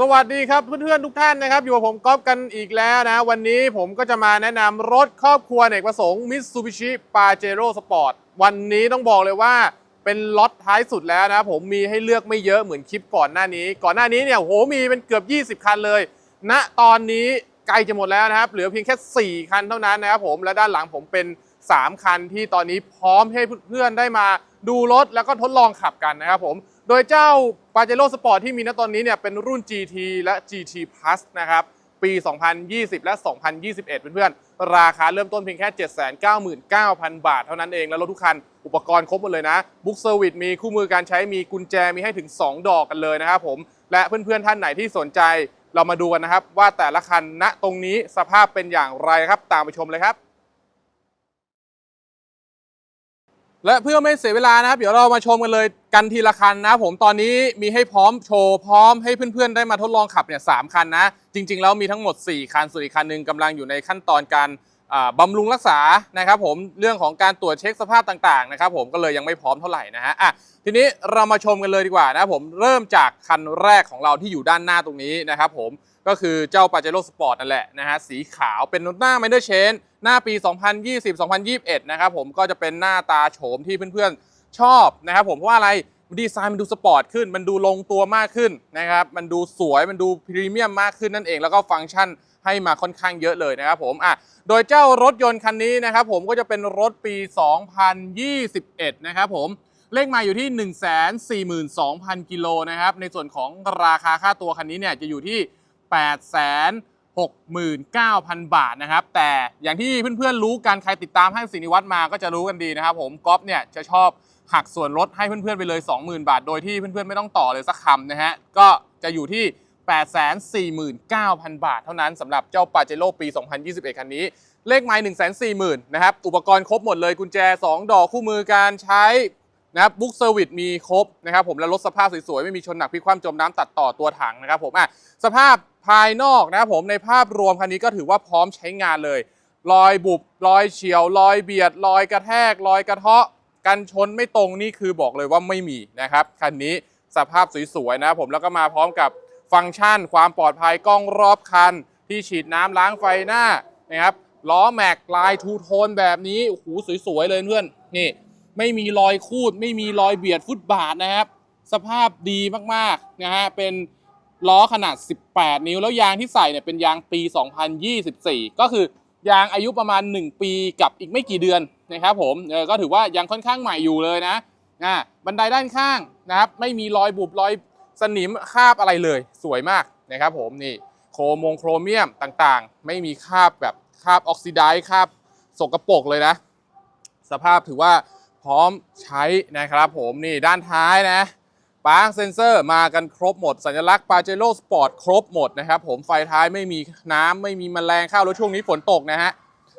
สวัสดีครับเพื่อนๆทุกท่านนะครับ อยู่กับผมก๊อฟกันอีกแล้วนะ วันนี้ผมก็จะมาแนะนำรถครอบครัวเนกประสงค์ Mitsubishi Pajero Sport วันนี้ต้องบอกเลยว่าเป็นล็อตท้ายสุดแล้วนะ ผมมีให้เลือกไม่เยอะเหมือนคลิปก่อนหน้านี้ ก่อนหน้านี้เนี่ยโหมีเป็นเกือบ 20 คันเลยณตอนนี้ใกล้จะหมดแล้วนะครับ เหลือเพียงแค่ 4 คันเท่านั้นนะครับผมและด้านหลังผมเป็น 3 คันที่ตอนนี้พร้อมให้เพื่อนๆได้มาดูรถแล้วก็ทดลองขับกันนะครับผม โดยเจ้า Pajero Sport ที่มีณตอนนี้เนี่ยเป็นรุ่น GT และ GT Plus นะครับ ปี 2020 และ 2021 เพื่อนๆ ราคาเริ่มต้นเพียงแค่ 799,000 บาทเท่านั้นเอง แล้วรถทุกคัน อุปกรณ์ครบหมดเลยนะบุ๊กเซอร์วิสมีคู่มือการใช้มีกุญแจมีให้ถึง 2 ดอกกันเลยนะครับผม และเพื่อนๆ ท่านไหนที่สนใจเรามาดูกันนะครับ ว่าแต่ละคันณตรงนี้สภาพเป็นอย่างไรครับ ตามไปชมเลยครับและเพื่อไม่เสียเวลานะครับ เดี๋ยวเรามาชมกันเลย กันทีละคันนะผมตอนนี้มีให้พร้อมโชว์พร้อมให้เพื่อนๆได้มาทดลองขับเนี่ยสามคันนะ จริง ๆ แล้วมีทั้งหมด 4 คันส่วนอีกคันหนึ่งกำลังอยู่ในขั้นตอนการอ่าบำรุงรักษานะครับผมเรื่องของการตรวจเช็คสภาพต่างๆนะครับผมก็เลยยังไม่พร้อมเท่าไหร่นะฮะอะทีนี้เรามาชมกันเลยดีกว่านะผมเริ่มจากคันแรกของเราที่อยู่ด้านหน้าตรงนี้นะครับผมก็คือเจ้า Pajero Sport นั่นแหละนะฮะสีขาวเป็นหน้า Minor Change หน้าปี 2020-2021 นะครับผมก็จะเป็นหน้าตาโฉมที่เพื่อนๆ ชอบนะครับผมเพราะว่าอะไรดีไซน์มันดูสปอร์ตขึ้น มันดูลงตัวมากขึ้นนะครับมันดูสวยมันดูพรีเมียมมากขึ้นนั่นเองแล้วก็ฟังก์ชันให้มาค่อนข้างเยอะเลยนะครับผมอะโดยเจ้ารถยนต์คันนี้นะครับผมก็จะเป็นรถปี 2021 นะครับผมเลขมาอยู่ที่ 142,000 กิโลนะครับ ในส่วนของราคาค่าตัวคันนี้เนี่ยจะอยู่ที่ 869,000 บาทนะครับ แต่อย่างที่เพื่อนๆรู้กันใครติดตามให้สินิวัตรมาก็จะรู้กันดีนะครับผมก๊อฟเนี่ยจะชอบ หักส่วนลดให้เพื่อนๆไปเลย 20,000 บาท โดยที่เพื่อนๆไม่ต้องต่อเลยสักคำนะฮะ ก็จะอยู่ที่ 849,000 บาท เท่านั้นสำหรับเจ้าปาเจโร่ปี 2021 คันนี้ เลขไม้140,000 นะครับ อุปกรณ์ครบหมดเลยกุญแจ 2 ดอกคู่มือการใช้นะครับบุ๊กเซอร์วิสมีครบนะครับผมแล้วรถสภาพสวยๆ ไม่มีชนหนักพลิกคว่ำจมน้ำตัดต่อตัวถังนะครับผมอะสภาพภายนอกนะครับผมในภาพรวมคันนี้ก็ถือว่าพร้อมใช้งานเลยรอยบุบรอยเฉียวรอยเบียดรอยกระแทกรอยกระเทาะ กันชนไม่ตรงนี่คือบอกเลยว่าไม่มีนะครับคันนี้สภาพสวยๆนะผมแล้วก็มาพร้อมกับฟังก์ชัน ความปลอดภัยกล้องรอบคัน ที่ฉีดน้ำล้างไฟหน้านะครับล้อแม็กลายทูโทนแบบนี้โอ้โหสวยๆเลยเพื่อนนี่ไม่มีรอยคูด ไม่มีรอยเบียดฟุตบาทนะครับ สภาพดีมากๆนะฮะเป็นล้อขนาด 18 นิ้วแล้วยางที่ใส่เนี่ยเป็นยางปี 2024 ก็คือยางอายุประมาณ 1 ปีกับอีกไม่กี่เดือน นะครับผมเออก็ถือว่ายังค่อนข้างใหม่อยู่เลยนะอ่าบันไดด้านข้างนะครับไม่มีรอยบุบรอยสนิมคาบอะไรเลย สวยมากนะครับผมนี่โครมงโครเมียมต่างๆ ไม่มีคาบแบบคาบออกซิไดซ์คาบสกปรกเลยนะ สภาพถือว่าพร้อมใช้นะครับผมนี่ด้านท้ายนะปาร์คเซนเซอร์มากันครบหมด สัญลักษณ์ Pajero Sport ครบหมดนะครับผมไฟท้ายไม่มีน้ำไม่มีแมลงเข้าแล้วช่วงนี้ฝนตกนะฮะ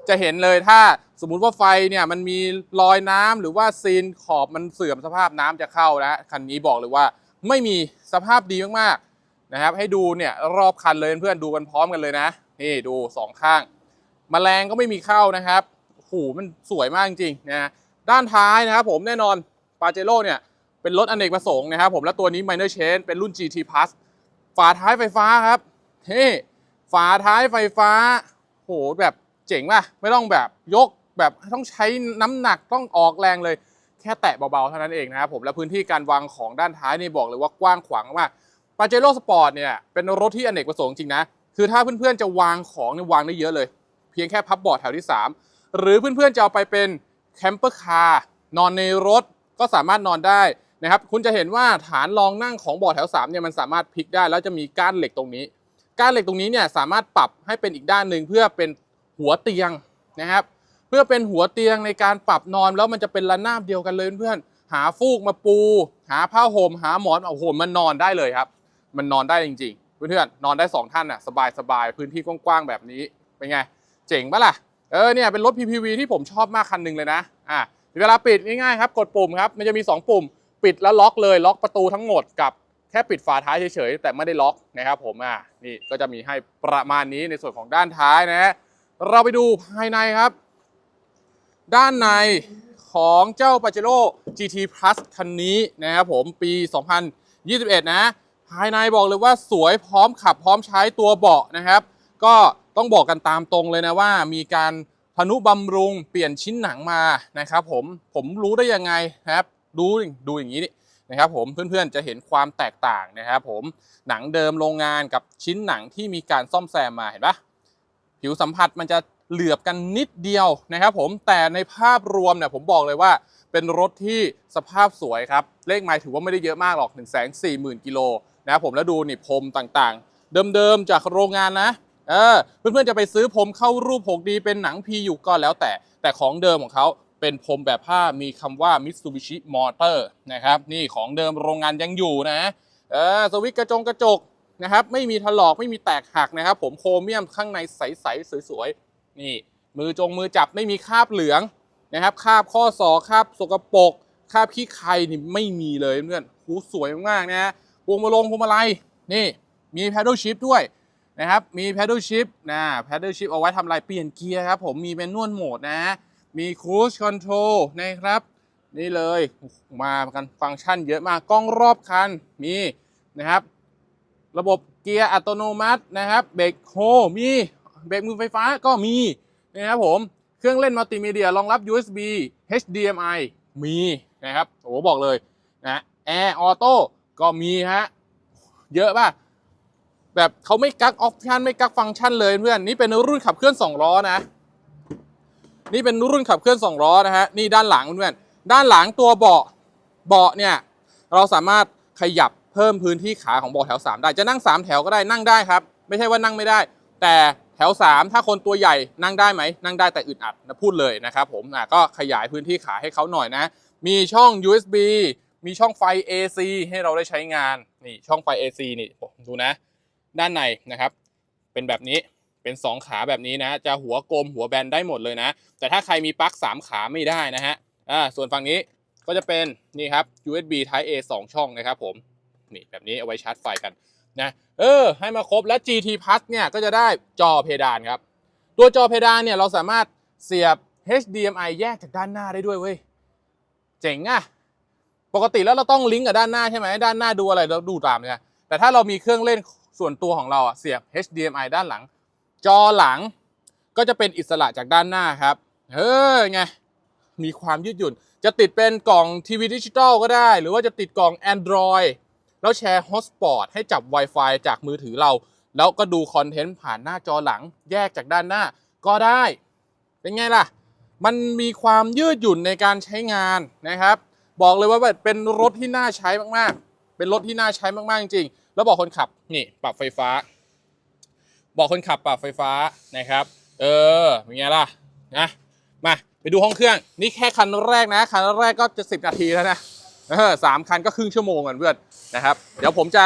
จะเห็นเลยถ้าสมมุติว่าไฟเนี่ยมันมีรอยน้ำหรือว่าซีนขอบมันเสื่อมสภาพน้ำจะเข้านะคันนี้บอกเลยว่า ไม่มีสภาพดีมากๆนะครับ ให้ดูเนี่ยรอบคันเลยเพื่อนดูกันพร้อมกันเลยนะนี่ดูสองข้างแมลงก็ไม่มีเข้านะครับโอ้โหมันสวยมากจริงๆนะด้านท้ายนะครับผมแน่นอนปาเจโร่เนี่ยเป็นรถอเนกประสงค์นะครับผมและตัวนี้ Minor Change เป็นรุ่น GT Plus ฝาท้ายไฟฟ้าครับเฮ้ฝาท้ายไฟฟ้าโหแบบ เจ๋งป่ะไม่ต้องแบบยกแบบต้องใช้น้ำหนักต้องออกแรงเลย แค่แตะเบาๆเท่านั้นเองนะครับผมและพื้นที่การวางของด้านท้ายนี่บอกเลยว่ากว้างขวางมากปาเจโร่สปอร์ตเนี่ยเป็นรถที่อเนกประสงค์จริงนะ คือถ้าเพื่อนๆจะวางของเนี่ยวางได้เยอะเลย เพียงแค่พับเบาะแถวที่ 3 หรือเพื่อนๆจะเอาไปเป็นแคมเปอร์คาร์นอนในรถก็สามารถนอนได้นะครับคุณจะเห็นว่าฐานรองนั่งของเบาะแถว3เนี่ยมันสามารถพลิกได้ แล้วจะมีก้านเหล็กตรงนี้ ก้านเหล็กตรงนี้เนี่ยสามารถปรับให้เป็นอีกด้านหนึ่งเพื่อเป็น หัวเตียงนะครับ เพื่อเป็นหัวเตียงในการปรับนอนแล้วมันจะเป็นระนาบเดียวกันเลยเพื่อนหาฟูกมาปู หาผ้าห่มหาหมอนเอาโหมันนอนได้เลยครับ มันนอนได้จริงๆ เพื่อนๆนอนได้สองท่านอะสบายๆพื้นที่กว้างๆแบบนี้เป็นไง เจ๋งปะล่ะเออเนี่ยเป็นรถ PPV ที่ผมชอบมากคันหนึ่งเลยนะอะเวลาปิดง่ายๆครับกดปุ่มครับมันจะมี 2 ปุ่ม ปิดแล้วล็อกเลยล็อกประตูทั้งหมดกับแค่ปิดฝาท้ายเฉยๆแต่ไม่ได้ล็อกนะครับผมอะนี่ก็จะมีให้ประมาณนี้ในส่วนของด้านท้ายนะฮะ เราไปดูภายในครับ ด้านในของเจ้า Pajero GT Plus คันนี้นะครับผมปี 2021 นะ ภายในบอกเลยว่าสวยพร้อมขับพร้อมใช้ตัวเบาะนะครับ ก็ต้องบอกกันตามตรงเลยนะว่ามีการพนุบำรุงเปลี่ยนชิ้นหนังมานะครับผมผมรู้ได้ยังไงนะครับดูดูอย่างนี้นี่นะครับผมเพื่อนๆจะเห็นความแตกต่างนะครับผมหนังเดิมโรงงานกับชิ้นหนังที่มีการซ่อมแซมมาเห็นปะ ผิวสัมผัสมันจะเหลือบกันนิดเดียวนะครับผมแต่ในภาพรวมเนี่ยผมบอกเลยว่าเป็นรถที่สภาพสวยครับ เลขไมล์ถือว่าไม่ได้เยอะมากหรอก 1 4 0 0 0 0กิโลนะครับผมแล้วดูนี่พรมต่างๆ เดิมๆจากโรงงานนะเออเพื่อนๆจะไปซื้อพรมเข้ารูป 6D เป็นหนัง PU ก็แล้วแต่ แต่ของเดิมของเขาเป็นพรมแบบผ้ามีคำว่า Mitsubishi Motor นะครับนี่ของเดิมโรงงานยังอยู่นะเออสวิตช์กระจงกระจก นะครับไม่มีถลอกไม่มีแตกหักนะครับ ผมโครเมียมข้างในใสๆสวยๆนี่ มือจงมือจับไม่มีคราบเหลืองนะครับคราบข้อศอกคราบสกปรกคราบขี้ใครนี่ไม่มีเลยเพื่อนหูสวยมากๆนะฮะพวงมาลงพวงมาลัยนี่มี paddle shift ด้วยนะครับมี paddle shift นะ paddle shift เอาไว้ทำอะไรเปลี่ยนเกียร์ครับผมมีเป็นนวลโหมดนะมี cruise control นะครับนี่เลยมากันฟังก์ชันเยอะมากกล้องรอบคันมีนะครับ ระบบเกียร์อัตโนมัตินะครับเบรกโฮมีเบรกมือไฟฟ้าก็มีนะครับผมเครื่องเล่นมัลติมีเดียรองรับ USB HDMI มีนะครับโอ้บอกเลยนะแอร์ออโต้ก็มีฮะเยอะป่ะแบบเขาไม่กักออปชันไม่กักฟังก์ชันเลยเพื่อนนี่เป็นรุ่นขับเคลื่อน2ล้อนะ นี่เป็นรุ่นขับเคลื่อน2ล้อนะฮะนี่ด้านหลังเพื่อนด้านหลังตัวเบาะเบาะเนี่ยเราสามารถขยับ เพิ่มพื้นที่ขาของเบาะแถว 3 ได้จะนั่ง 3 แถวก็ได้นั่งได้ครับ ไม่ใช่ว่านั่งไม่ได้ แต่แถว 3 ถ้าคนตัวใหญ่นั่งได้ไหมนั่งได้แต่อึดอัดนะพูดเลยนะครับผมอะก็ขยายพื้นที่ขาให้เขาหน่อยนะ มีช่อง USB มีช่องไฟ AC ให้เราได้ใช้งานนี่ช่องไฟ AC นี่ดูนะ ด้านในนะครับ เป็นแบบนี้เป็น 2 ขาแบบนี้นะ จะหัวกลมหัวแบนได้หมดเลยนะ แต่ถ้าใครมีปลั๊ก3 ขาไม่ได้นะฮะอ่าส่วนฝั่งนี้ก็จะเป็นนี่ครับ USB Type A 2 ช่องนะครับผม นี่แบบนี้เอาไว้ชาร์จไฟกันนะเออให้มาครบและ GT Plus เนี่ยก็จะได้จอเพดานครับ ตัวจอเพดานเนี่ยเราสามารถเสียบ HDMI แยกจากด้านหน้าได้ด้วยเว้ยเจ๋งอะปกติแล้วเราต้องลิงก์กับด้านหน้าใช่ไหมด้านหน้าดูอะไรเราดูตามเนี่ยแต่ถ้าเรามีเครื่องเล่นส่วนตัวของเราอะเสียบ HDMI ด้านหลัง จอหลังก็จะเป็นอิสระจากด้านหน้าครับเฮ้ยไงมีความยืดหยุ่น จะติดเป็นกล่องทีวีดิจิตอลก็ได้ หรือว่าจะติดกล่อง Android แล้วแชร์ฮอตสปอตให้จับ Wi-Fi จากมือถือเรา แล้วก็ดูคอนเทนต์ผ่านหน้าจอหลังแยกจากด้านหน้าก็ได้ เป็นไงล่ะ มันมีความยืดหยุ่นในการใช้งานนะครับ บอกเลยว่าเป็นรถที่น่าใช้มากๆ เป็นรถที่น่าใช้มากๆจริงๆ แล้วบอกคนขับนี่ปรับไฟฟ้า บอกคนขับปรับไฟฟ้านะครับ เออเป็นไงล่ะนะมาไปดูห้องเครื่อง นี่แค่คันแรกนะ คันแรกก็จะสิบนาทีแล้วนะ เออสามคันก็ครึ่งชั่วโมงกันเพื่อนนะครับ เดี๋ยวผมจะ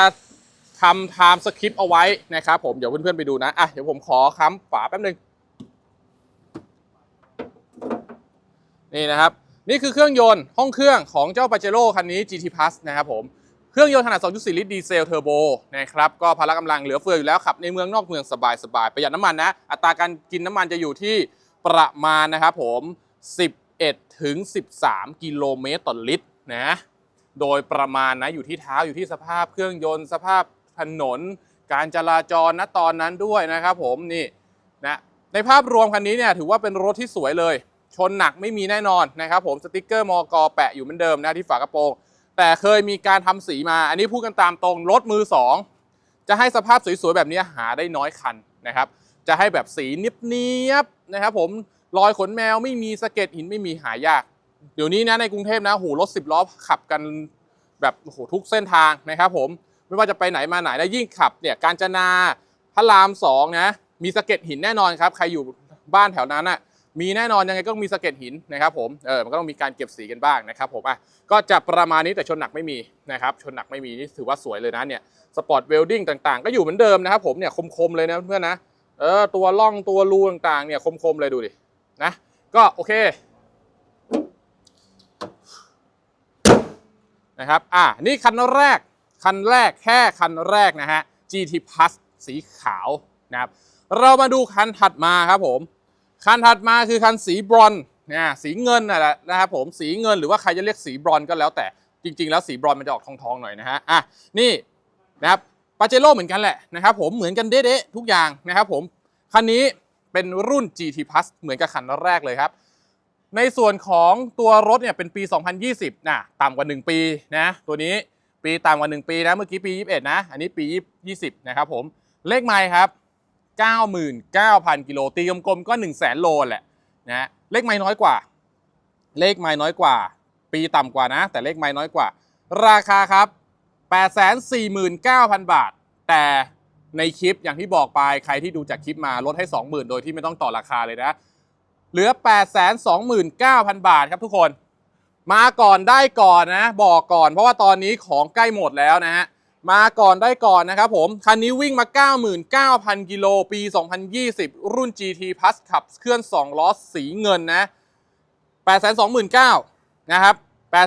ทำไทม์สคริปต์เอาไว้นะครับผมเดี๋ยวเพื่อนๆไปดูนะอะเดี๋ยวผมขอค้ำฝาแป๊บนึงนี่นะครับ นี่คือเครื่องยนต์ห้องเครื่องของเจ้าปาเจโร่คันนี้ GT Plus นะครับผมเครื่องยนต์ขนาด 2.4 ลิตรดีเซลเทอร์โบนะครับก็พละกำลังเหลือเฟืออยู่แล้วขับในเมืองนอกเมืองสบายๆประหยัดน้ำมันนะ อัตราการกินน้ำมันจะอยู่ที่ประมาณนะครับผม 11 ถึง 13 กิโลเมตรต่อลิตรนะ โดยประมาณนะอยู่ที่เท้าอยู่ที่สภาพเครื่องยนต์สภาพถนน การจราจรณตอนนั้นด้วยนะครับผมนี่นะในภาพรวมคันนี้เนี่ยถือว่าเป็นรถที่สวยเลย ชนหนักไม่มีแน่นอนนะครับผมสติกเกอร์มอกแปะอยู่เหมือนเดิมนะที่ฝากระโปรง แต่เคยมีการทำสีมา อันนี้พูดกันตามตรงรถมือสองจะให้สภาพสวยๆแบบนี้หาได้น้อยคันนะครับจะให้แบบสีเนียบๆนะครับผมรอยขนแมวไม่มีสะเก็ดหินไม่มีหายาก เดี๋ยวนี้นะในกรุงเทพนะโหรถสิบล้อขับกันแบบโอ้โหทุกเส้นทางนะครับผมไม่ว่าจะไปไหนมาไหนแล้วยิ่งขับเนี่ยการจนาพระรามสองนะมีสะเก็ดหินแน่นอนครับใครอยู่บ้านแถวนั้นอะมีแน่นอนยังไงก็มีสะเก็ดหินนะครับผมเออมันก็ต้องมีการเก็บสีกันบ้างนะครับผมอะก็จะประมาณนี้แต่ชนหนักไม่มีนะครับชนหนักไม่มีนี่ถือว่าสวยเลยนะเนี่ยสปอร์ตเวลดิ้งต่างๆ ก็อยู่เหมือนเดิมนะครับผมเนี่ยคมๆเลยนะเพื่อนนะเออตัวล่องตัวรูต่างๆเนี่ยคมๆเลยดูดินะก็โอเค นะครับอ่านี่คันแรกคันแรกแค่คันแรกนะฮะ GT Plus สีขาวนะครับเรามาดูคันถัดมาครับผม คันถัดมาคือคันสีบรอนนะสีเงินนะนะครับผมสีเงินหรือว่าใครจะเรียกสีบรอนก็แล้วแต่จริง ๆ แล้วสีบรอนมันจะออกทองๆหน่อยนะฮะอะนี่นะครับปาเจโร่เหมือนกันแหละนะครับผมเหมือนกันเด๊ะๆทุกอย่างนะครับผมคันนี้เป็นรุ่น GT Plus เหมือนกับคันแรกเลยครับ ในส่วนของตัวรถเนี่ยเป็นปี 2020นะต่ำกว่า 1 ปีนะตัวนี้ปีต่ำกว่า 1 ปีนะเมื่อกี้ปี 21 นะ อันนี้ปี 20 นะครับผมเลขไมล์ครับ 99,000 กิโลตีกลมๆก็ 1 0 0 0 0แโลแหละนะเลขไมล์น้อยกว่า เลขไมล์น้อยกว่า ปีต่ำกว่านะ แต่เลขไมล์น้อยกว่า ราคาครับ 849,000 บาท แต่ในคลิปอย่างที่บอกไปใครที่ดูจากคลิปมาลดให้ 20,000 โดยที่ไม่ต้องต่อราคาเลยนะ เหลือ 829,000 บาทครับทุกคน มาก่อนได้ก่อนนะ บอกก่อนเพราะว่าตอนนี้ของใกล้หมดแล้วนะฮะ มาก่อนได้ก่อนนะครับผม คันนี้วิ่งมา 99,000 กิโลปี 2020 รุ่น GT Plus ขับเคลื่อน 2 ล้อสีเงินนะ 829,000นะครับ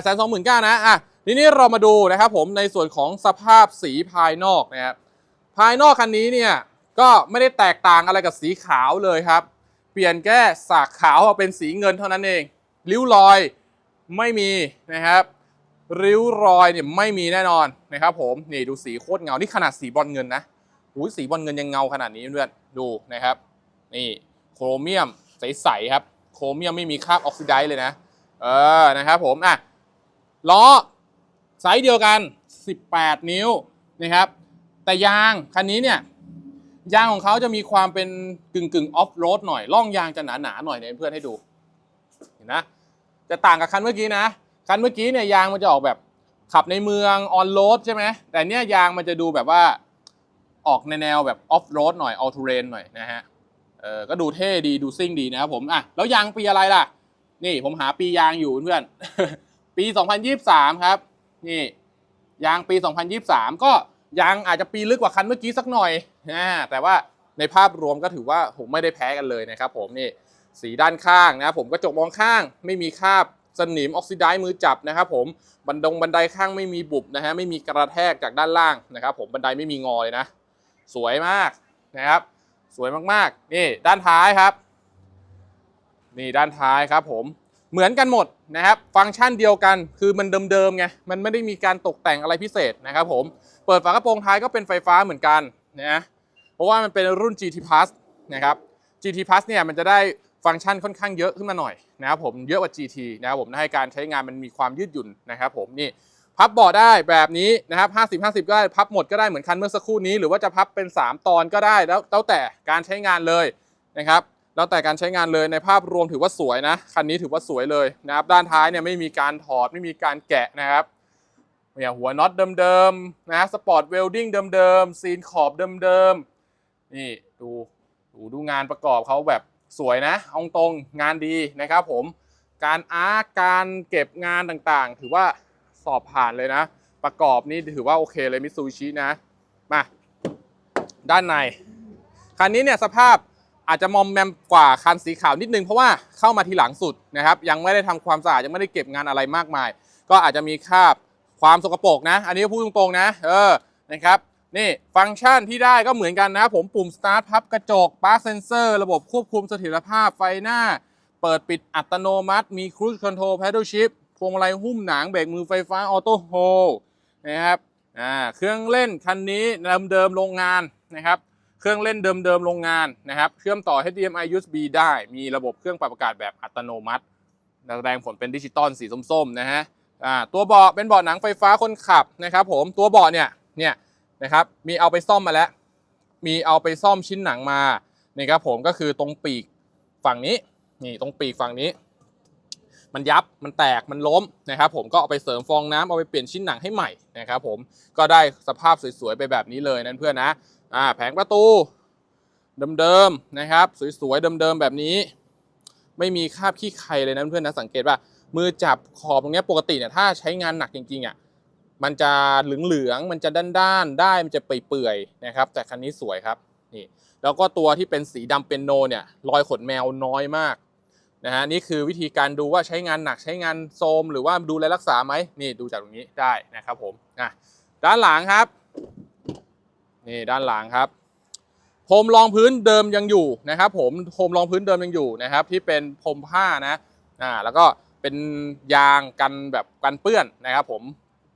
829,000 นะอะทีนี้เรามาดูนะครับผมในส่วนของสภาพสีภายนอกนะครับภายนอกคันนี้เนี่ยก็ไม่ได้แตกต่างอะไรกับสีขาวเลยครับ เปลี่ยนแค่สากขาวมาเป็นสีเงินเท่านั้นเอง ริ้วรอยไม่มีนะครับ ริ้วรอยเนี่ยไม่มีแน่นอนนะครับผมนี่ดูสีโคตรเงา นี่ขนาดสีบอลเงินนะหูยสีบอลเงินยังเงาขนาดนี้เพื่อนดูนะครับ นี่โครเมียมใสๆครับ โครเมียมไม่มีคราบออกซิไดซ์เลยนะ เออนะครับผมอะล้อไซส์เดียวกัน 18 นิ้วนะครับ แต่ยางคันนี้เนี่ย ยางของเขาจะมีความเป็นกึ่งกึ่งออฟโรดหน่อยล่องยางจะหนาหนาหน่อยเนี่ยเพื่อนให้ดูเห็นนะจะต่างกับคันเมื่อกี้นะคันเมื่อกี้เนี่ยยางมันจะออกแบบขับในเมืองออนโรดใช่ไหมแต่เนี่ยยางมันจะดูแบบว่าออกในแนวแบบออฟโรดหน่อยออ t ูเรนหน่อยนะฮะเออก็ดูเท่ดีดูซิ่งดีนะครับผมอะแล้วยางปีอะไรล่ะ นี่ผมหาปียางอยู่เพื่อนปี 2023 ครับ นี่ยางปี 2023 ก็ยางอาจจะปีลึกกว่าคันเมื่อกี้สักหน่อย แต่ว่าในภาพรวมก็ถือว่าผมไม่ได้แพ้กันเลยนะครับผมนี่สีด้านข้างนะผมกระจกมองข้างไม่มีคราบสนิมออกซิไดซ์มือจับนะครับผมบันดงบันไดข้างไม่มีบุบนะฮะไม่มีกระแทกจากด้านล่างนะครับผมบันไดไม่มีงอเลยนะ สวยมากนะครับ สวยมากๆ นี่ด้านท้ายครับ นี่ด้านท้ายครับผมเหมือนกันหมดนะครับ ฟังก์ชันเดียวกันคือมันเดิมๆไงมันไม่ได้มีการตกแต่งอะไรพิเศษนะครับผมเปิดฝากระโปรงท้ายก็เป็นไฟฟ้าเหมือนกันนะ ราะว่ามันเป็นรุ่น GT Plus นะครับ GT Plus เนี่ยมันจะได้ฟังก์ชันค่อนข้างเยอะขึ้นมาหน่อยนะครับผมเยอะกว่า GT นะครับผมให้การใช้งานมันมีความยืดหยุ่นนะครับผมนี่พับเบาะได้แบบนี้นะครับ50 50 ก็ได้พับหมดก็ได้เหมือนคันเมื่อสักครู่นี้ หรือว่าจะพับเป็น 3 ตอนก็ได้แล้วแล้วแต่การใช้งานเลยนะครับแล้วแต่การใช้งานเลยในภาพรวมถือว่าสวยนะคันนี้ถือว่าสวยเลยนะครับด้านท้ายเนี่ยไม่มีการถอดไม่มีการแกะนะครับเนี่ยหัวน็อตเดิมๆนะสปอร์ตเวลดิ้งเดิมๆซีนขอบเดิมๆ นี่ดูดูดูงานประกอบเขาแบบสวยนะเอาตรงงานดีนะครับผมการอาร์ตการเก็บงานต่างๆ ถือว่าสอบผ่านเลยนะ ประกอบนี่ถือว่าโอเคเลยมิซูชินะ มา ด้านใน คันนี้เนี่ยสภาพอาจจะมอมแมมกว่าคันสีขาวนิดนึงเพราะว่าเข้ามาทีหลังสุดนะครับ ยังไม่ได้ทำความสะอาดยังไม่ได้เก็บงานอะไรมากมาย ก็อาจจะมีคราบความสกปรกนะ อันนี้พูดตรงๆนะ เออนะครับ นี่ฟังก์ชันที่ได้ก็เหมือนกันนะผมปุ่ม start พับกระจก park sensor ระบบควบคุมเสถียรภาพไฟหน้า เปิดปิดอัตโนมัติ มี cruise control paddle shift พวงมาลัยหุ้มหนังเบรกมือไฟฟ้าออโต้โฮนะครับอ่าเครื่องเล่นคันนี้เดิมๆโรงงานนะครับเครื่องเล่นเดิมๆโรงงานนะครับเชื่อมต่อ HDMI USB ได้ มีระบบเครื่องปรับอากาศแบบอัตโนมัติแสดงผลเป็นดิจิตอลสีส้มๆนะฮะอ่าตัวเบาะเป็นเบาะหนังไฟฟ้าคนขับนะครับผมตัวเบาะเนี่ยเนี่ย นะครับ มีเอาไปซ่อมมาแล้ว มีเอาไปซ่อมชิ้นหนังมานี่ครับผมก็คือตรงปีกฝั่งนี้ นี่ตรงปีกฝั่งนี้ มันยับมันแตกมันล้มนะครับ ผมก็เอาไปเสริมฟองน้ำเอาไปเปลี่ยนชิ้นหนังให้ใหม่นะครับ ผมก็ได้สภาพสวยๆไปแบบนี้เลยนั่นเพื่อนนะอ่าแผงประตูเดิมๆนะครับ สวยๆเดิมๆแบบนี้ ไม่มีคราบขี้ใครเลยนะเพื่อนนะสังเกตว่ามือจับขอบตรงนี้ปกติเนี่ยถ้าใช้งานหนักจริงๆอะ มันจะเหลืองๆมันจะด้านๆได้มันจะเปื่อยๆนะครับ แต่คันนี้สวยครับนี่แล้วก็ตัวที่เป็นสีดำเป็นโนเนี่ยรอยขนแมวน้อยมากนะฮะนี่คือวิธีการดูว่าใช้งานหนักใช้งานโทมหรือว่าดูแลรักษาไหมนี่ดูจากตรงนี้ได้นะครับผมอะด้านหลังครับ นี่ด้านหลังครับพรมรองพื้นเดิมยังอยู่นะครับ ผมพรมรองพื้นเดิมยังอยู่นะครับ ที่เป็นพรมผ้านะอ่าแล้วก็เป็นยางกันแบบกันเปื้อนนะครับ ผม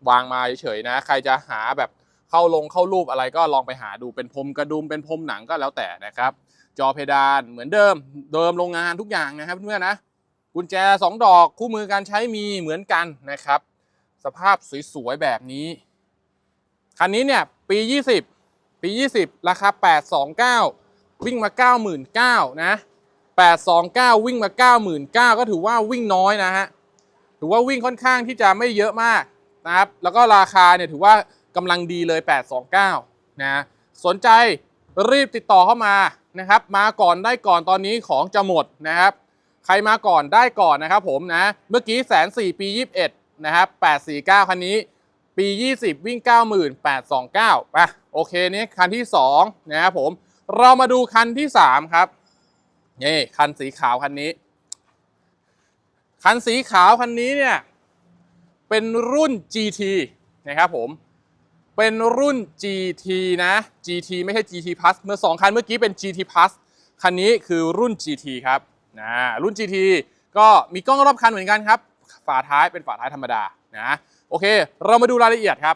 วางมาเฉยๆนะ ใครจะหาแบบเข้าลงเข้ารูปอะไรก็ลองไปหาดูเป็นพรมกระดุมเป็นพรมหนังก็แล้วแต่นะครับ จอเพดานเหมือนเดิม เดิมโรงงานทุกอย่างนะครับเพื่อนๆนะกุญแจ 2 ดอกคู่มือการใช้มีเหมือนกันนะครับ สภาพสวยๆแบบนี้ คันนี้เนี่ยปี 20 ปี 20 ราคา 829 วิ่งมา 99,000นะ829 วิ่งมา 99,000 ก็ถือว่าวิ่งน้อยนะฮะ ถือว่าวิ่งค่อนข้างที่จะไม่เยอะมาก นะครับ แล้วก็ราคาเนี่ยถือว่ากำลังดีเลย 829 นะ สนใจรีบติดต่อเข้ามานะครับ มาก่อนได้ก่อนตอนนี้ของจะหมดนะครับ ใครมาก่อนได้ก่อนนะครับผมนะ เมื่อกี้แสนสี่ปี 21 นะครับ 849 คันนี้ปี 20 วิ่ง 9829ไปโอเคนี่คันที่ 2 นะครับผม เรามาดูคันที่ 3 ครับ นี่ คันสีขาวคันนี้ คันสีขาวคันนี้เนี่ย เป็นรุ่น GT นะครับผม เป็นรุ่น GT นะ GT ไม่ใช่ GT Plus เมื่อ 2 คันเมื่อกี้เป็น GT Plus คันนี้คือรุ่น GT ครับนะรุ่น GT ก็มีกล้องรอบคันเหมือนกันครับ ฝาท้ายเป็นฝาท้ายธรรมดานะโอเค เรามาดูรายละเอียดครับ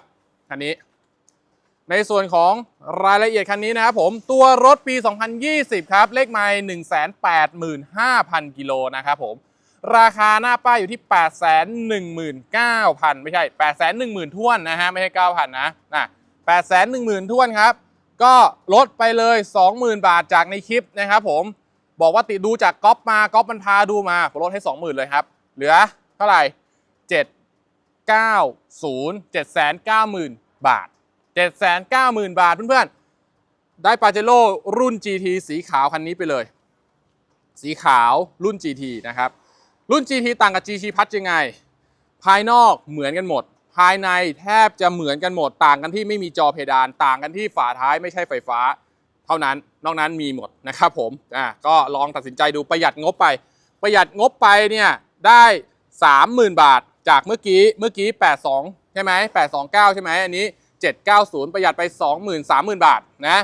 คันนี้ ในส่วนของรายละเอียดคันนี้นะครับผมตัวรถปี 2020 ครับ เลขไมล์185,000 กิโลนะครับผม ราคาหน้าป้ายอยู่ที่ 819,000 ไม่ใช่ 810,000ท้วนนะฮะ ไม่ใช่ 9,000 นะนะ810,000ท้วนครับ ก็ลดไปเลย 20,000 บาทจากในคลิปนะครับผม บอกว่าติดดูจากก๊อปมา ก๊อปมันพาดูมาผมลดให้ 20,000 เลยครับ เหลือเท่าไหร่ 7 9 0 790,000บาท 790,000 บาทเพื่อนๆ ได้ปาเจโร่รุ่น GT สีขาวคันนี้ไปเลย สีขาวรุ่น GT นะครับ รุ่น GT ต่างกับ GT พัดยังไง ภายนอกเหมือนกันหมด ภายในแทบจะเหมือนกันหมด ต่างกันที่ไม่มีจอเพดาน ต่างกันที่ฝาท้ายไม่ใช่ไฟฟ้า เท่านั้น นอกนั้นมีหมดนะครับผม อ่า ก็ลองตัดสินใจดูประหยัดงบไป ประหยัดงบไปเนี่ยได้ 30,000 บาท จากเมื่อกี้ เมื่อกี้ 82 ใช่ไหม829 ใช่ไหมอันนี้ 790 ประหยัดไป 20,000 30,000 บาทนะ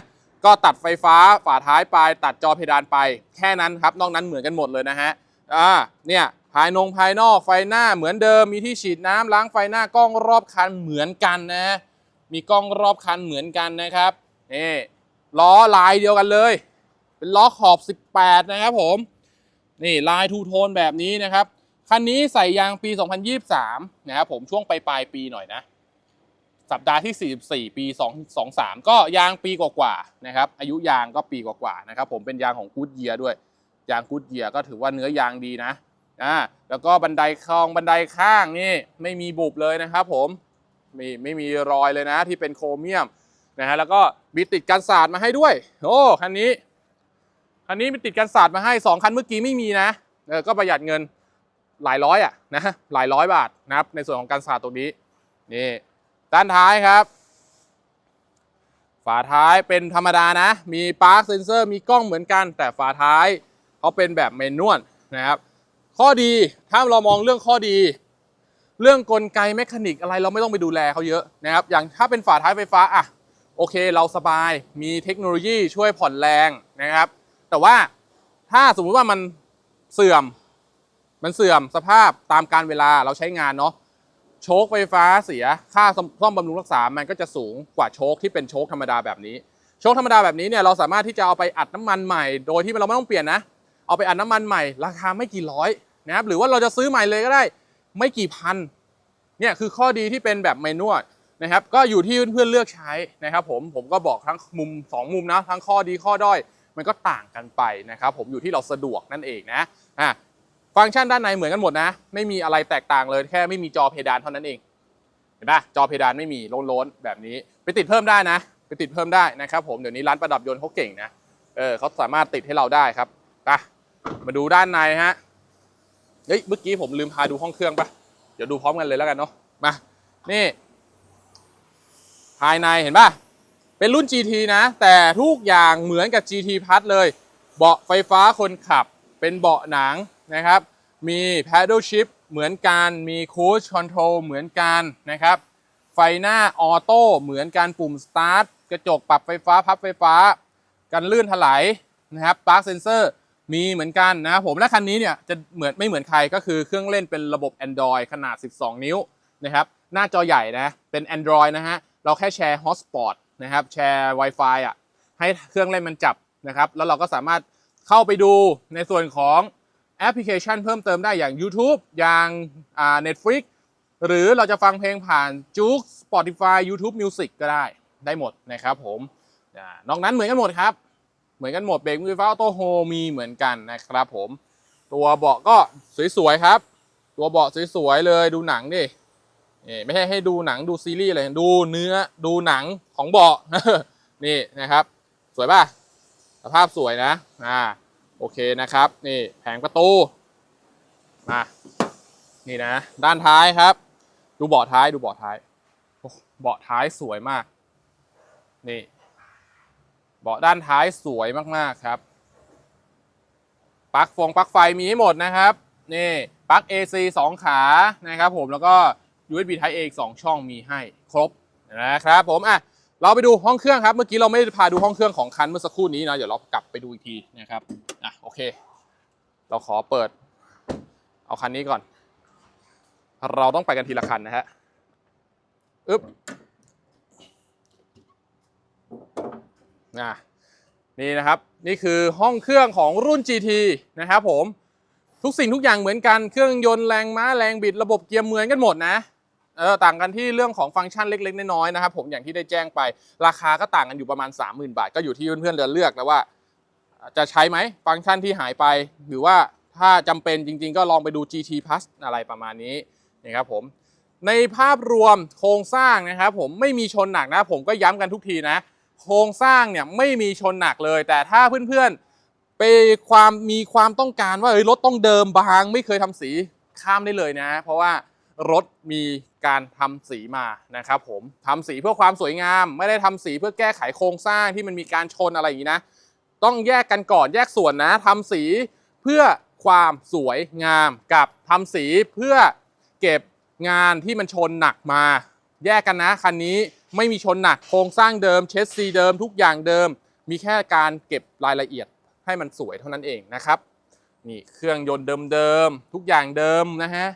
ก็ตัดไฟฟ้าฝาท้ายไป ตัดจอเพดานไป แค่นั้นครับ นอกนั้นเหมือนกันหมดเลยนะฮะ อ่าเนี่ยภายนงภายนอกไฟหน้าเหมือนเดิมมีที่ฉีดน้ำล้างไฟหน้ากล้องรอบคันเหมือนกันนะ มีกล้องรอบคันเหมือนกันนะครับนี่ล้อลายเดียวกันเลย เป็นล้อขอบ 18 นะครับผมนี่ลายทูโทนแบบนี้นะครับคันนี้ใส่ยางปี 2023 นะครับผมช่วงปลายปลายปีหน่อยนะ สัปดาห์ที่ 44 ปี 2 23 ก็ยางปีกว่าๆนะครับอายุยางก็ปีกว่าๆนะครับผมเป็นยางของกูดเยียด้วย ยางกูดเยียก็ถือว่าเนื้อยางดีนะอ่าแล้วก็บันไดคลองบันไดข้างนี่ไม่มีบุบเลยนะครับผมไม่ไม่มีรอยเลยนะที่เป็นโครเมียมนะฮะแล้วก็มีติดกันสาดมาให้ด้วย โอ้คันนี้คันนี้มีติดกันสาดมาให้ 2 คันเมื่อกี้ไม่มีนะเออก็ประหยัดเงินหลายร้อยอะนะหลายร้อยบาทนะครับในส่วนของการสาดตรงนี้นี่ด้านท้ายครับ ฝาท้ายเป็นธรรมดานะ มีปาร์คเซนเซอร์มีกล้องเหมือนกัน แต่ฝาท้าย เขาเป็นแบบเมนนวลนะครับ ข้อดีถ้าเรามองเรื่องข้อดี เรื่องกลไกแมคานิกอะไรเราไม่ต้องไปดูแลเขาเยอะนะครับ อย่างถ้าเป็นฝาท้ายไฟฟ้าอะโอเคเราสบายมีเทคโนโลยีช่วยผ่อนแรงนะครับ แต่ว่าถ้าสมมุติว่ามันเสื่อม มันเสื่อมสภาพตามการเวลาเราใช้งานเนาะโชคไฟฟ้าเสียค่าซ่อมบำรุงรักษา มันก็จะสูงกว่าโชคที่เป็นโชคธรรมดาแบบนี้ โชคธรรมดาแบบนี้เนี่ยเราสามารถที่จะเอาไปอัดน้ำมันใหม่ โดยที่เราไม่ต้องเปลี่ยนนะ เอาไปอัดน้ำมันใหม่ ราคาไม่กี่ร้อยนะครับหรือว่าเราจะซื้อใหม่เลยก็ได้ไม่กี่พันเนี่ยคือข้อดีที่เป็นแบบเมนวลนะครับก็อยู่ที่เพื่อนๆเลือกใช้นะครับผมผมก็บอกทั้งมุมสองมุมนะทั้งข้อดีข้อด้อยมันก็ต่างกันไปนะครับผมอยู่ที่เราสะดวกนั่นเองนะอะฟังก์ชันด้านในเหมือนกันหมดนะ ไม่มีอะไรแตกต่างเลยแค่ไม่มีจอเพดานเท่านั้นเองเห็นปะจอเพดานไม่มีโล้นๆแบบนี้ไปติดเพิ่มได้นะ ไปติดเพิ่มได้นะครับผมเดี๋ยวนี้ร้านประดับยนต์เขาเก่งนะเออเขาสามารถติดให้เราได้ครับไป มาดูด้านในฮะเฮ้ยเมื่อกี้ผมลืมพาดูห้องเครื่องปะเดี๋ยวดูพร้อมกันเลยแล้วกันเนาะมานี่ ภายในเห็นปะเป็นรุ่น GT นะ แต่ทุกอย่างเหมือนกับ GT Plus เลย เบาะไฟฟ้าคนขับ เป็นเบาะหนังนะครับ มี paddle shift เหมือนกัน มี cruise control เหมือนกันนะครับ ไฟหน้าออโต้เหมือนกันปุ่ม start กระจกปรับไฟฟ้าพับไฟฟ้า กันลื่นถลายนะครับ park sensor มีเหมือนกันนะครับผมและคันนี้เนี่ยจะเหมือนไม่เหมือนใครก็คือเครื่องเล่นเป็นระบบ Android ขนาด 12 นิ้วนะครับหน้าจอใหญ่นะเป็น Android นะฮะเราแค่แชร์ฮอสปอตนะครับแชร์ Wi-Fi อะให้เครื่องเล่นมันจับนะครับแล้วเราก็สามารถเข้าไปดูในส่วนของแอปพลิเคชันเพิ่มเติมได้อย่าง YouTube อย่างอ่า Netflix หรือเราจะฟังเพลงผ่าน j u k e Spotify YouTube Music ก็ได้ได้หมดนะครับผมอ่านอกนั้นเหมือนกันหมดครับ เหมือนกันหมดเบรกมือฟ้าออโต้โฮมีเหมือนกันนะครับผม ตัวเบาะก็สวยๆครับ ตัวเบาะสวยๆเลยดูหนังดิไม่ใช่ให้ดูหนังดูซีรีส์เลยดูเนื้อดูหนังของเบาะนี่นะครับ สวยป่ะสภาพสวยนะอ่าโอเคนะครับ นี่แผงประตูมานี่นะ ด้านท้ายครับ ดูเบาะท้ายดูเบาะท้ายเบาะท้ายสวยมาก นี่ บาะด้านท้ายสวยมากๆครับปลั๊กฟงปลั๊กไฟมีให้หมดนะครับนี่ปลั๊ก AC 2 ขานะครับผมแล้วก็ USB Type A อีก2ช่องมีให้ครบนะครับผมอะเราไปดูห้องเครื่องครับ เมื่อกี้เราไม่ได้พาดูห้องเครื่องของคันเมื่อสักครู่นี้นะเดี๋ยวเรากลับไปดูอีกทีนะครับอะโอเค เราขอเปิด เอาคันนี้ก่อน เราต้องไปกันทีละคันนะฮะอึ๊บ นะนี่นะครับนี่คือห้องเครื่องของรุ่น GT นะครับผมทุกสิ่งทุกอย่างเหมือนกันเครื่องยนต์แรงม้าแรงบิดระบบเกียร์เหมือนกันหมดนะเออต่างกันที่เรื่องของฟังก์ชันเล็กๆน้อยๆนะครับผมอย่างที่ได้แจ้งไปราคาก็ต่างกันอยู่ประมาณ 30,000 บาท ก็อยู่ที่เพื่อนๆเเลือกแล้วว่า จะใช้ไหมฟังก์ชันที่หายไป หรือว่าถ้าจำเป็นจริงๆ ก็ลองไปดู GT Plus อะไรประมาณนี้นะครับผมในภาพรวมโครงสร้างนะครับผมไม่มีชนหนักนะผมก็ย้ำกันทุกทีนะ โครงสร้างเนี่ยไม่มีชนหนักเลย แต่ถ้าเพื่อนๆไปความมีความต้องการว่าเอ้ยรถต้องเดิมบางไม่เคยทำสีข้ามได้เลยนะ เพราะว่ารถมีการทำสีมานะครับผมทำสีเพื่อความสวยงาม ไม่ได้ทำสีเพื่อแก้ไขโครงสร้างที่มันมีการชนอะไรอย่างนี้นะ ต้องแยกกันก่อนแยกส่วนนะทำสีเพื่อความสวยงามกับทำสีเพื่อเก็บงานที่มันชนหนักมา แยกกันนะคันนี้ ไม่มีชนหนักโครงสร้างเดิมเชสซีเดิมทุกอย่างเดิม มีแค่การเก็บรายละเอียดให้มันสวยเท่านั้นเองนะครับนี่เครื่องยนต์เดิมๆทุกอย่างเดิมนะฮะ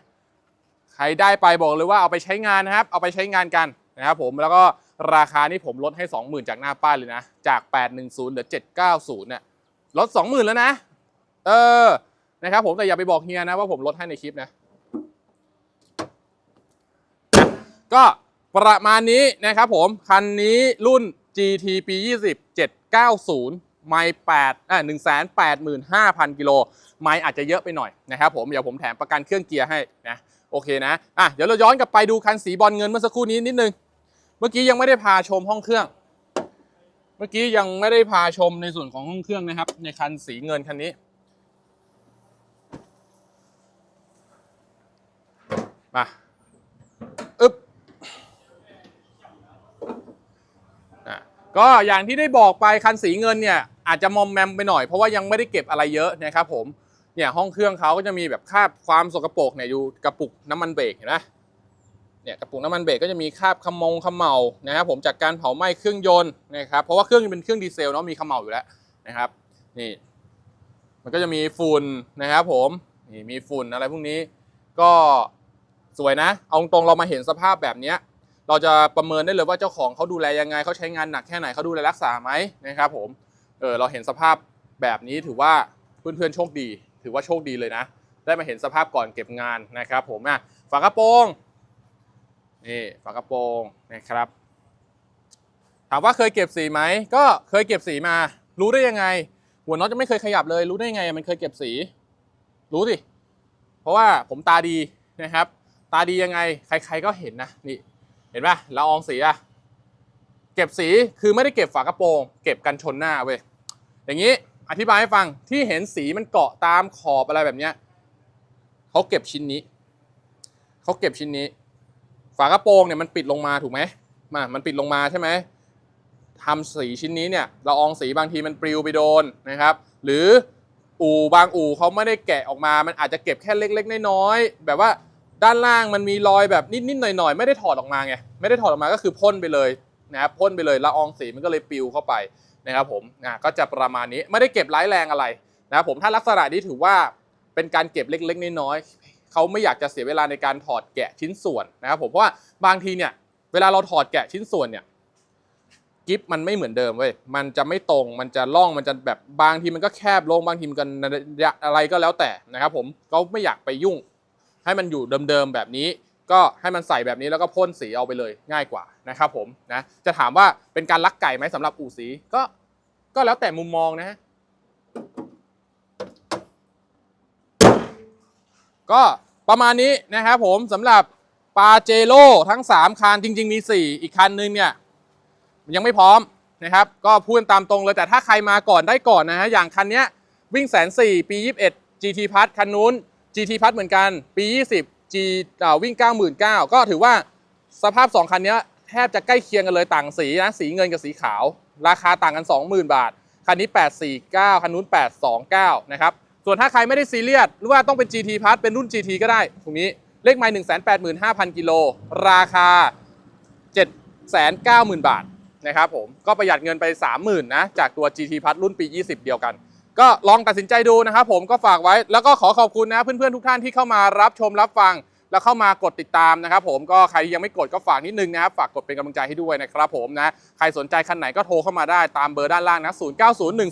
ใครได้ไปบอกเลยว่าเอาไปใช้งานนะครับ เอาไปใช้งานกันนะครับผมแล้วก็ราคานี่ผมลดให้ 20,000 จากหน้าป้ายเลยนะ จาก 810เหลือ790เนี่ยลด 20,000 แล้วนะ เออนะครับผมแต่อย่าไปบอกเฮียนะว่าผมลดให้ในคลิปนะ ก็ ประมาณนี้นะครับผม คันนี้รุ่น GT ปี20 790 ไมล์8อ่า185,000 กิโล ไมล์อาจจะเยอะไปหน่อยนะครับผม เดี๋ยวผมแถมประกันเครื่องเกียร์ให้นะ โอเคนะ อะ เดี๋ยวเราย้อนกลับไปดูคันสีบอลเงินเมื่อสักครู่นี้นิดนึง เมื่อกี้ยังไม่ได้พาชมห้องเครื่อง เมื่อกี้ยังไม่ได้พาชมในส่วนของห้องเครื่องนะครับ ในคันสีเงินคันนี้มาอึ๊บ อะ ก็อย่างที่ได้บอกไปคันสีเงินเนี่ยอาจจะมอมแมมไปหน่อยเพราะว่ายังไม่ได้เก็บอะไรเยอะนะครับผมเนี่ยห้องเครื่องเขาก็จะมีแบบคราบความสกปรกเนี่ยอยู่กระปุกน้ำมันเบรกเห็นไหมเนี่ยกระปุกน้ำมันเบรกก็จะมีคราบขมงขมเหมานะครับผมจากการเผาไหม้เครื่องยนต์นะครับเพราะว่าเครื่องเป็นเครื่องดีเซลเนาะมีขมเหมาอยู่แล้วนะครับนี่มันก็จะมีฝุ่นนะครับผมนี่มีฝุ่นอะไรพวกนี้ ก็สวยนะ เอาตรงเรามาเห็นสภาพแบบเนี้ย เราจะประเมินได้เลยว่าเจ้าของเขาดูแลยังไงเขาใช้งานหนักแค่ไหนเขาดูแลรักษาไหมนะครับผมเออเราเห็นสภาพแบบนี้ถือว่าเพื่อนๆโชคดี ถือว่าโชคดีเลยนะ ได้มาเห็นสภาพก่อนเก็บงานนะครับผมอะฝากระโปรงนี่ฝากระโปรงนะครับ ถามว่าเคยเก็บสีไหมก็เคยเก็บสีมา รู้ได้ยังไง หัวน็อตจะไม่เคยขยับเลย รู้ได้ยังไงมันเคยเก็บสี รู้สิเพราะว่าผมตาดีนะครับ ตาดียังไง ใคร ๆก็เห็นนะนี่ เห็นป่ะละอองสีอะเก็บสีคือไม่ได้เก็บฝากระโปรง เก็บกันชนหน้าเว้ยอย่างนี้อธิบายให้ฟังที่เห็นสีมันเกาะตามขอบอะไรแบบเนี้ยเขาเก็บชิ้นนี้เขาเก็บชิ้นนี้ ฝากระโปรงเนี่ยมันปิดลงมาถูกไหมมามันปิดลงมาใช่ไหมทำสีชิ้นนี้เนี่ยละอองสีบางทีมันปลิวไปโดนนะครับ หรืออู่บางอู่เขาไม่ได้แกะออกมา มันอาจจะเก็บแค่เล็ก ๆ น้อยๆแบบว่า ด้านล่างมันมีรอยแบบนิดๆหน่อยๆไม่ได้ถอดออกมาไงไม่ได้ถอดออกมาก็คือพ่นไปเลยนะครับพ่นไปเลยละอองสีมันก็เลยปลิวเข้าไปนะครับผมอะก็จะประมาณนี้ไม่ได้เก็บร้ายแรงอะไรนะครับผมถ้าลักษณะนี้ถือว่าเป็นการเก็บเล็กๆน้อยๆเขาไม่อยากจะเสียเวลาในการถอดแกะชิ้นส่วนนะครับผมเพราะว่าบางทีเนี่ยเวลาเราถอดแกะชิ้นส่วนเนี่ยกิฟมันไม่เหมือนเดิมเว้ยมันจะไม่ตรงมันจะล่องมันจะแบบบางทีมันก็แคบลงบางทีมันก็อะไรก็แล้วแต่นะครับผมก็ไม่อยากไปยุ่ง ให้มันอยู่เดิมๆแบบนี้ ก็ให้มันใส่แบบนี้แล้วก็พ่นสีเอาไปเลยง่ายกว่านะครับผมนะจะถามว่าเป็นการลักไก่ไหมสำหรับอู่สีก็ก็แล้วแต่มุมมองนะฮะก็ประมาณนี้นะครับผมสำหรับปาเจโร่ทั้ง 3 คันจริง ๆ มี 4 อีกคันนึงเนี่ยยังไม่พร้อมนะครับ ก็พูดตามตรงเลย แต่ถ้าใครมาก่อนได้ก่อนนะฮะอย่างคันเนี้ยวิ่งแสนสี่ปี 21 GT พัทคันนู้น GT พัทเหมือนกัน ปี 20 G อ่าวิ่ง 99,000 ก็ถือว่าสภาพ 2 คันนี้แทบจะใกล้เคียงกันเลยต่างสีนะ สีเงินกับสีขาว ราคาต่างกัน 20,000 บาท คันนี้ 849 คันนู้น 829 นะครับ ส่วนถ้าใครไม่ได้ซีเรียสหรือว่าต้องเป็น GT พัทเป็นรุ่น GT ก็ได้ตรงนี้เลขไมล์185,000 กิโล ราคา 790,000 บาทนะครับผมก็ประหยัดเงินไป 30,000นะจากตัว GT พัทรุ่นปี 20 เดียวกัน ก็ลองตัดสินใจดูนะครับผมก็ฝากไว้ แล้วก็ขอขอบคุณนะเพื่อนๆทุกท่านที่เข้ามารับชมรับฟัง แล้วเข้ามากดติดตามนะครับผมก็ใครยังไม่กดก็ฝากนิดนึงนะครับฝากกดเป็นกำลังใจให้ด้วยนะครับผมนะใครสนใจคันไหนก็โทรเข้ามาได้ตามเบอร์ด้านล่างนะ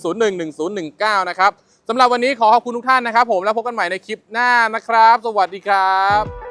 0901011019นะครับสำหรับวันนี้ขอขอบคุณทุกท่านนะครับผมแล้วพบกันใหม่ในคลิปหน้านะครับ สวัสดีครับ